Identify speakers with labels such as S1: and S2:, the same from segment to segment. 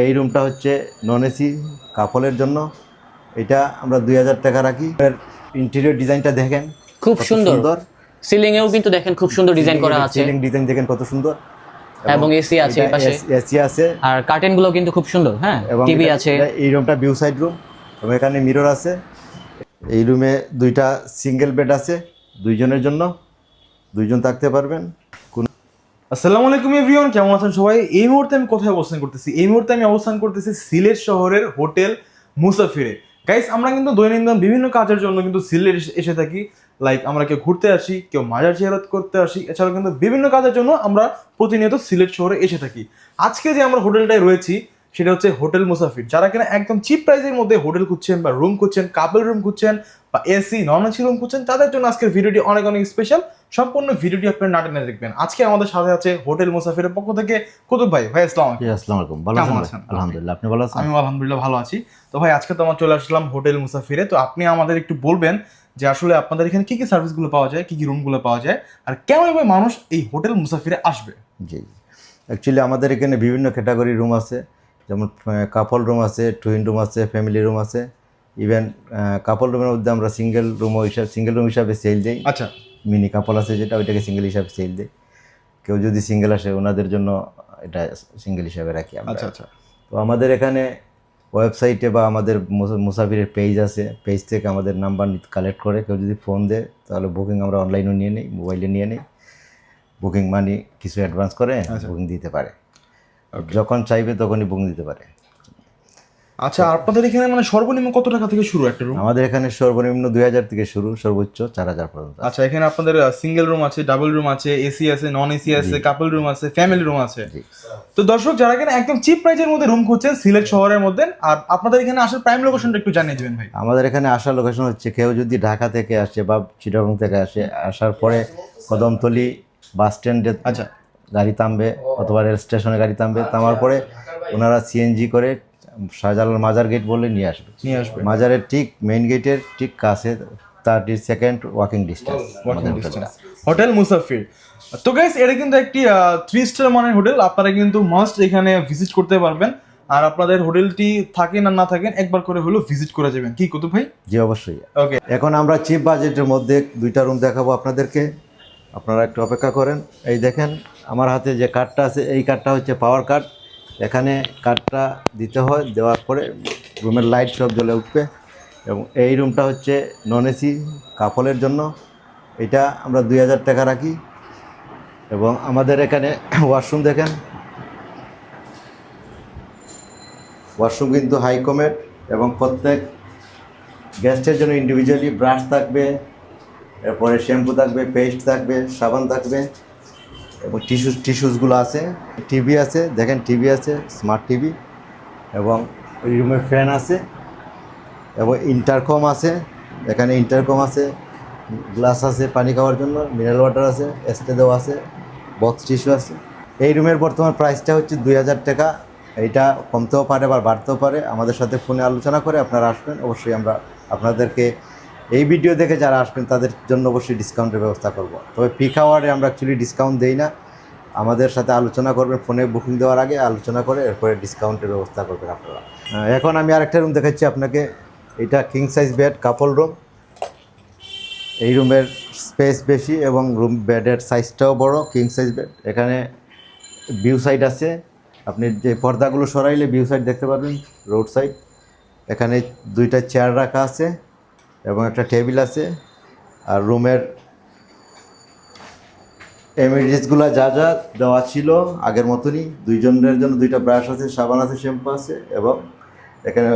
S1: এই রুমটা হচ্ছে নন এসি কাপলের জন্য। এটা আমরা দুই হাজার টাকা রাখি। এর ইন্টেরিয়র ডিজাইনটা দেখেন
S2: খুব সুন্দর। সিলিং এও কিন্তু দেখেন খুব সুন্দর ডিজাইন করা আছে।
S1: সিলিং ডিজাইন দেখেন কত সুন্দর।
S2: এবং এসি আছে পাশে।
S1: এসি আছে।
S2: আর কার্টেনগুলো কিন্তু খুব সুন্দর হ্যাঁ?
S1: এবং
S2: টিভি আছে।
S1: এই রুমটা ভিউ সাইড রুম এবং এখানে মিরর আছে। এই রুমে দুইটা সিঙ্গেল বেড আছে দুইজনের জন্য। দুইজন থাকতে পারবেন।
S3: আসসালামু আলাইকুম এভরিওয়ান, কেমন আছেন সবাই? এই মুহূর্তে আমি কোথায় অবস্থান করতেছি? এই মুহূর্তে আমি অবস্থান করতেছি সিলেট শহরের হোটেল মুসাফিরে। গাইস আমরা কিন্তু দৈনন্দিন বিভিন্ন কাজের জন্য কিন্তু সিলেট এসে- থাকি। লাইক আমরা কেউ ঘুরতে আসি, কেউ মাজার জিয়ারত করতে আসি। এছাড়াও কিন্তু বিভিন্ন কাজের জন্য আমরা প্রতিনিয়ত সিলেট শহরে এসে থাকি। আজকে যে আমরা হোটেলটায় রয়েছি, সেটা হচ্ছে হোটেল মুসাফির। যারা কিনা একদম চিপ প্রাইসের মধ্যে হোটেল খুঁজছেন বা রুম খুঁজছেন কাপল রুম খুঁজছেন বা এসি নন এসি রুম খুঁজছেন, তাদের জন্য আজকের ভিডিওটি অনেক অনেক স্পেশাল সম্পূর্ণ ভিডিওটি আপনার নাটেনে দেখবেন। আজকে আমাদের সাথে আছে হোটেল মুসাফিরের পক্ষ থেকে কুতুব ভাই। ভাই আসসালাম
S1: আসসালামু আলাইকুম। ভালো আছেন? আলহামদুলিল্লাহ আপনি ভালো আছেন?
S3: আমি আলহামদুলিল্লাহ ভালো আছি। তো ভাই আজকে তো আমার চলে আসলাম হোটেল মুসাফিরে। তো আপনি আমাদের একটু বলবেন যে আসলে আপনাদের এখানে কি কি সার্ভিসগুলো পাওয়া যায় কি কি রুমগুলো পাওয়া যায় আর কেন ভাই মানুষ এই হোটেল মুসাফিরে আসবে?
S1: জি অ্যাকচুয়ালি আমাদের এখানে বিভিন্ন ক্যাটাগরি রুম আছে। যেমন কাপল রুম আছে টুইন রুম আছে ফ্যামিলি রুম আছে। ইভেন কাপল রুমের মধ্যে আমরা সিঙ্গেল রুম হিসাবে সিঙ্গেল রুম হিসাবে সেল দিই।
S3: আচ্ছা।
S1: মিনি কাপল আছে যেটা ওইটাকে সিঙ্গেল হিসাবে সেল দিই কেউ যদি সিঙ্গেল আসে ওনাদের জন্য এটা সিঙ্গেল হিসাবে রাখি আমরা।
S3: আচ্ছা আচ্ছা।
S1: তো আমাদের এখানে ওয়েবসাইটে বা আমাদের মুসা- মুসাফিরের পেজ আছে। পেজ থেকে আমাদের নাম্বার কালেক্ট করে কেউ যদি ফোন দেয় তাহলে বুকিং আমরা অনলাইনেও নিয়ে নিই মোবাইলে নিয়ে নিই। বুকিং মানি কিছু অ্যাডভান্স করে
S3: আচ্ছা।
S1: বুকিং দিতে পারে। যখন চাইবে তখনই বুকিং দিতে পারে।
S3: আচ্ছা আপনাদের এখানে মানে সর্বনিম্ন কত টাকা থেকে শুরু একটা রুম
S1: আমাদের এখানে সর্বনিম্ন দুই হাজার থেকে শুরু সর্বোচ্চ চার হাজার পর্যন্ত
S3: আচ্ছা এখানে আপনাদের সিঙ্গেল রুম আছে ডাবল রুম আছে এসি আছে নন এসি আছে কাপল রুম আছে ফ্যামিলি রুম আছে। তো দর্শক যারা কিনা একদম চিপ প্রাইসের মধ্যে রুম খুঁজছেন সিলেট শহরের মধ্যে আর আপনাদের এখানে আসার প্রাইম লোকেশনটা একটু জানিয়ে দিবেন ভাই।
S1: আমাদের এখানে আসার লোকেশন হচ্ছে কেউ যদি ঢাকা থেকে আসে বা চিটাগং থেকে আসে আসার পরে কদমতলি বাস স্ট্যান্ডে
S3: আচ্ছা।
S1: গাড়ি থামবে অথবা রেল স্টেশনে গাড়ি থামবে থামার পরে ওনারা সিএনজি করে শাহজালাল মাজার গেট বলে নিয়ে আসবে।
S3: নিয়ে আসবে।
S1: মাজারের ঠিক মেইন গেটের ঠিক কাছে thirty second walking distance
S3: hotel Musafir তো গাইস এটা কিন্তু একটি থ্রি স্টার মানের হোটেল আপনারা কিন্তু মাস্ট এখানে ভিজিট করতে পারবেন। আর আপনাদের হোটেলটি থাকেন আর না থাকেন একবার করে হলেও ভিজিট করে যাবেন। কি কুতুব ভাই?
S1: জি অবশ্যই।
S3: ওকে
S1: এখন আমরা চিপ বাজেটের মধ্যে দুইটা রুম দেখাবো আপনাদেরকে। আপনারা একটু অপেক্ষা করেন। এই দেখেন আমার হাতে যে কার্ডটা আছে এই কার্ডটা হচ্ছে পাওয়ার কার্ড এখানে কাঠটা দিতে হয়, দেওয়ার পরে রুমের লাইট সব জ্বলে উঠবে। এবং এই রুমটা হচ্ছে নন এসি কাপলের জন্য। এটা আমরা দুই হাজার টাকা রাখি। এবং আমাদের এখানে ওয়াশরুম দেখেন। ওয়াশরুম কিন্তু হাইকমেট এবং প্রত্যেক গেস্টের জন্য ইন্ডিভিজুয়ালি ব্রাশ থাকবে, এরপরে শ্যাম্পু থাকবে পেস্ট থাকবে, সাবান থাকবে। এবং টিস্যু টিস্যুসগুলো আছে টিভি আছে, দেখেন টিভি আছে স্মার্ট টিভি এবং রুমে ফ্যান আছে, এবং ইন্টারকম আছে, এখানে ইন্টারকম আছে গ্লাস আছে পানি খাওয়ার জন্য মিনারেল ওয়াটার আছে এস্টে দেওয়া আছে বক্স টিস্যু আছে। এই রুমের বর্তমান প্রাইসটা হচ্ছে দুই হাজার টাকা এইটা কমতেও পারে বা বাড়তেও পারে, আমাদের সাথে ফোনে আলোচনা করে আপনারা আসবেন, অবশ্যই আমরা আপনাদেরকে এই ভিডিও দেখে যারা আসবেন, তাদের জন্য অবশ্যই ডিসকাউন্টের ব্যবস্থা করব। তবে পিক আওয়ারে আমরা অ্যাকচুয়ালি ডিসকাউন্ট দেই না। আমাদের সাথে আলোচনা করবেন ফোনে বুকিং দেওয়ার আগে আলোচনা করে এরপরে ডিসকাউন্টের ব্যবস্থা করবেন আপনারা। এখন আমি আরেকটা রুম দেখাচ্ছি আপনাকে। এটা king size bed couple room এই রুমের স্পেস বেশি এবং রুম বেডের সাইজটাও বড় কিং সাইজ বেড এখানে ভিউ সাইড আছে। আপনি যে পর্দাগুলো সরাইলে ভিউ সাইড দেখতে পারবেন রোড সাইড এখানে দুইটা চেয়ার রাখা আছে। এবং একটা টেবিল আছে, আর রুমের এমিডিয়েটসগুলো যা যা দেওয়া ছিল আগের মতনই। দুইজনের জন্য দুইটা ব্রাশ আছে, সাবান আছে শ্যাম্পু আছে এবং এখানে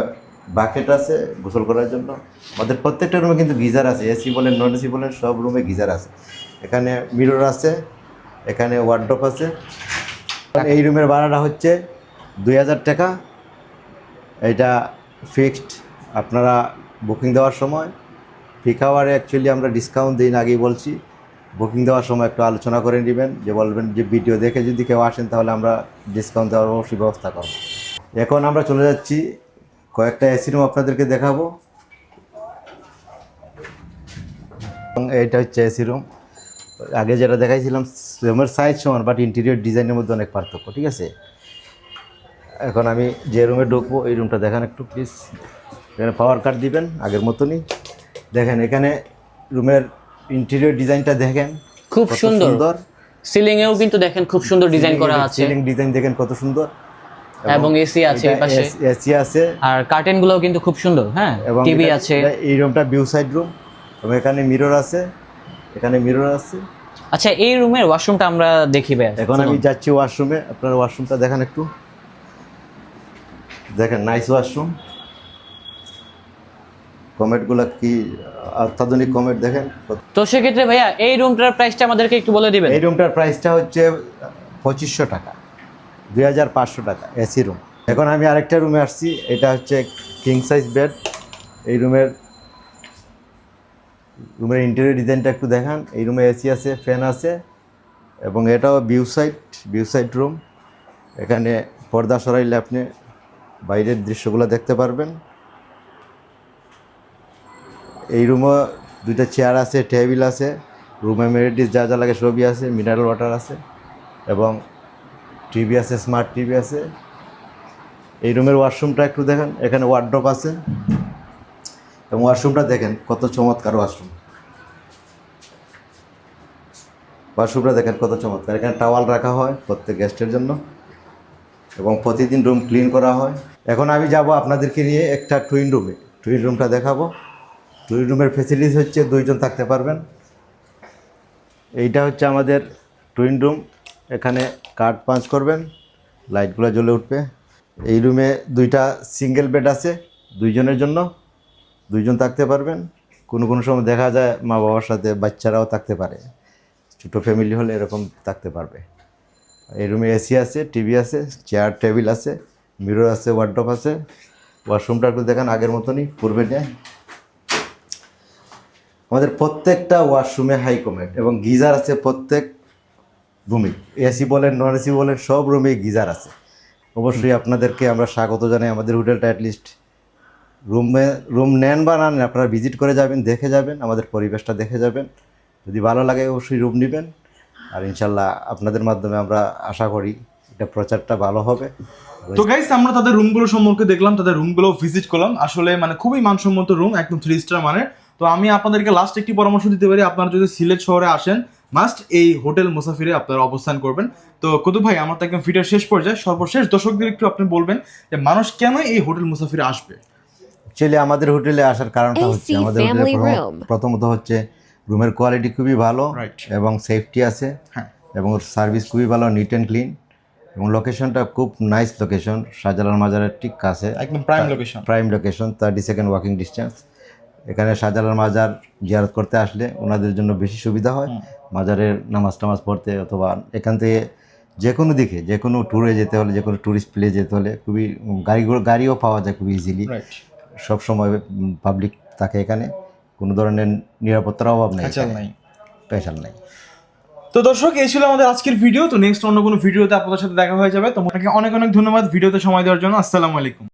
S1: বাকেট আছে গোসল করার জন্য। আমাদের প্রত্যেকটা রুমে কিন্তু গিজার আছে এসি বলেন নন এসি বলেন, সব রুমে গিজার আছে। এখানে মিরর আছে, এখানে ওয়ার্ড্রপ আছে। এই রুমের ভাড়াটা হচ্ছে দুই হাজার টাকা। এটা ফিক্সড আপনারা বুকিং দেওয়ার সময় পিক আওয়ারে অ্যাকচুয়ালি আমরা ডিসকাউন্ট দিন আগেই বলছি। বুকিং দেওয়ার সময় একটু আলোচনা করে নেবেন, যে বলবেন যে ভিডিও দেখে যদি কেউ আসেন তাহলে আমরা ডিসকাউন্ট দেওয়ার অবশ্যই ব্যবস্থা করব। এখন আমরা চলে যাচ্ছি, কয়েকটা এসি রুম আপনাদেরকে দেখাবো। এইটা হচ্ছে এসি রুম আগে যেটা দেখাইছিলাম রুমের সাইজ সমান বাট ইন্টেরিয়র ডিজাইনের মধ্যে অনেক পার্থক্য, ঠিক আছে? এখন আমি যে রুমে ঢুকবো, এই রুমটা দেখান একটু প্লিজ এখানে পাওয়ার কাট দিবেন, আগের মতনই। দেখেন এখানে রুমের ইন্টেরিয়র ডিজাইনটা দেখেন
S2: খুব সুন্দর। সিলিং এও কিন্তু দেখেন খুব সুন্দর ডিজাইন করা আছে।
S1: সিলিং ডিজাইন দেখেন কত সুন্দর।
S2: এবং এসি আছে পাশে।
S1: এসি আছে।
S2: আর কার্টেন গুলোও কিন্তু খুব সুন্দর হ্যাঁ? টিভি আছে।
S1: এই রুমটা ভিউ সাইড রুম এবং এখানে মিরর আছে। এখানে মিরর আছে।
S2: আচ্ছা এই রুমের ওয়াশরুমটা আমরা দেখি
S1: এখন আমি যাচ্ছি ওয়াশরুমে আপনার ওয়াশরুমটা দেখেন একটু। দেখেন নাইস ওয়াশরুম কমেন্টগুলো কি অত্যাধুনিক কমেন্ট দেখেন?
S2: তো সেক্ষেত্রে ভাইয়া এই রুমটার প্রাইসটা আমাদেরকে একটু বলে দিবেন।
S1: এই রুমটার প্রাইসটা হচ্ছে পঁচিশশো টাকা দুই হাজার পাঁচশো টাকা এসি রুম। এখন আমি আরেকটা রুমে আসছি এটা হচ্ছে কিং সাইজ বেড এই রুমের রুমের ইন্টেরিয়র ডিজাইনটা একটু দেখান। এই রুমে এসি আছে ফ্যান আছে এবং এটাও view side view side room এখানে পর্দা সরাইলে আপনি বাইরের দৃশ্যগুলো দেখতে পারবেন। এই রুমও দুইটা চেয়ার আছে, টেবিল আছে, রুম এমিনিটিস যা যা লাগে সবই আছে, মিনারেল ওয়াটার আছে এবং টিভি আছে, স্মার্ট টিভি আছে। এই রুমের ওয়াশরুমটা একটু দেখেন, এখানে ওয়ার্ড্রপ আছে। এবং ওয়াশরুমটা দেখেন, কত চমৎকার ওয়াশরুম। ওয়াশরুমটা দেখেন, কত চমৎকার। এখানে টাওয়াল রাখা হয় প্রত্যেক গেস্টের জন্য এবং প্রতিদিন রুম ক্লিন করা হয়। এখন আমি যাব আপনাদেরকে নিয়ে একটা টুইন রুমে। টুইন রুমটা দেখাবো। টুইন রুমের ফেসিলিটিস হচ্ছে, দুইজন থাকতে পারবেন। এইটা হচ্ছে আমাদের টুইন রুম এখানে কাঠ পাঞ্চ করবেন লাইটগুলো জ্বলে উঠবে। এই রুমে দুইটা সিঙ্গেল বেড আছে, দুইজনের জন্য। দুইজন থাকতে পারবেন। কোনো কোনো সময় দেখা যায় মা বাবার সাথে বাচ্চারাও থাকতে পারে। ছোটো ফ্যামিলি হলে এরকম থাকতে পারবে। এই রুমে এসি আছে টিভি আছে চেয়ার টেবিল আছে মিরর আছে ওয়ার্ড্রপ আছে। ওয়াশরুমটা একটু দেখান আগের মতনই, পূর্বে নেয়। আমাদের প্রত্যেকটা ওয়াশরুমে হাই কমেন্ট এবং গিজার আছে প্রত্যেক রুমে। এসি বলেন, নন এসি বলেন, সব রুমে গিজার আছে। অবশ্যই আপনাদেরকে আমরা স্বাগত জানাই আমাদের হোটেলটা অ্যাটলিস্ট রুমে, রুম নেন বা না নেন, আপনারা ভিজিট করে যাবেন, দেখে যাবেন, আমাদের পরিবেশটা দেখে যাবেন। যদি ভালো লাগে অবশ্যই রুম নেবেন। আর ইনশাল্লাহ আপনাদের মাধ্যমে আমরা আশা করি এটা প্রচারটা ভালো হবে।
S3: তো গাইস আমরা তাদের রুমগুলো সম্পর্কে দেখলাম, তাদের রুমগুলো ভিজিট করলাম। আসলে মানে খুবই মানসম্মত রুম একদম থ্রি স্টার মানের। তো আমি আপনাদেরকে লাস্ট একটি পরামর্শ দিতে পারি আপনারা যদি সিলেট শহরে আসেন মাস্ট এই হোটেল মুসাফিরে আপনারা অবস্থান করবেন। তো কুতুব ভাই আমার তো একদম ফিটার শেষ পর্যায়ে সর্বশেষ দর্শকদের একটু আপনি বলবেন যে মানুষ কেন এই হোটেল মুসাফিরে আসবে?
S1: অ্যাকচুয়ালি আমাদের হোটেলে আসার কারণটা হচ্ছে আমাদের হোটেলে. প্রথমত হচ্ছে রুমের কোয়ালিটি খুবই ভালো. এবং সেফটি আছে
S3: হ্যাঁ।
S1: এবং সার্ভিস খুবই ভালো নিট অ্যান্ড ক্লিন এবং লোকেশনটা খুব নাইস লোকেশন শাহজালাল মাজারের ঠিক কাছে।
S3: একদম prime location
S1: prime location thirty second walking distance এখানে শাহজালাল মাজার জিয়ারত করতে আসলে ওনাদের জন্য বেশি সুবিধা হয়। মাজারের নামাজ টামাজ পড়তে অথবা এখান থেকে যে কোনো দিকে যে কোনো ট্যুরে যেতে হলে যে কোনো ট্যুরিস্ট প্লেস যেতে হলে খুবই গাড়িগুলো গাড়িও পাওয়া যায় খুবই ইজিলি সব সময় পাবলিক থাকে এখানে। কোনো ধরনের নিরাপত্তার অভাব নেই
S3: নাই।
S1: পেশাল নেই।
S3: তো দর্শক এই ছিল আমাদের আজকের ভিডিও তো নেক্সট অন্য কোনো ভিডিওতে আপনাদের সাথে দেখা হয়ে যাবে। তোমাকে অনেক অনেক ধন্যবাদ ভিডিওতে সময় দেওয়ার জন্য। আসসালামু আলাইকুম।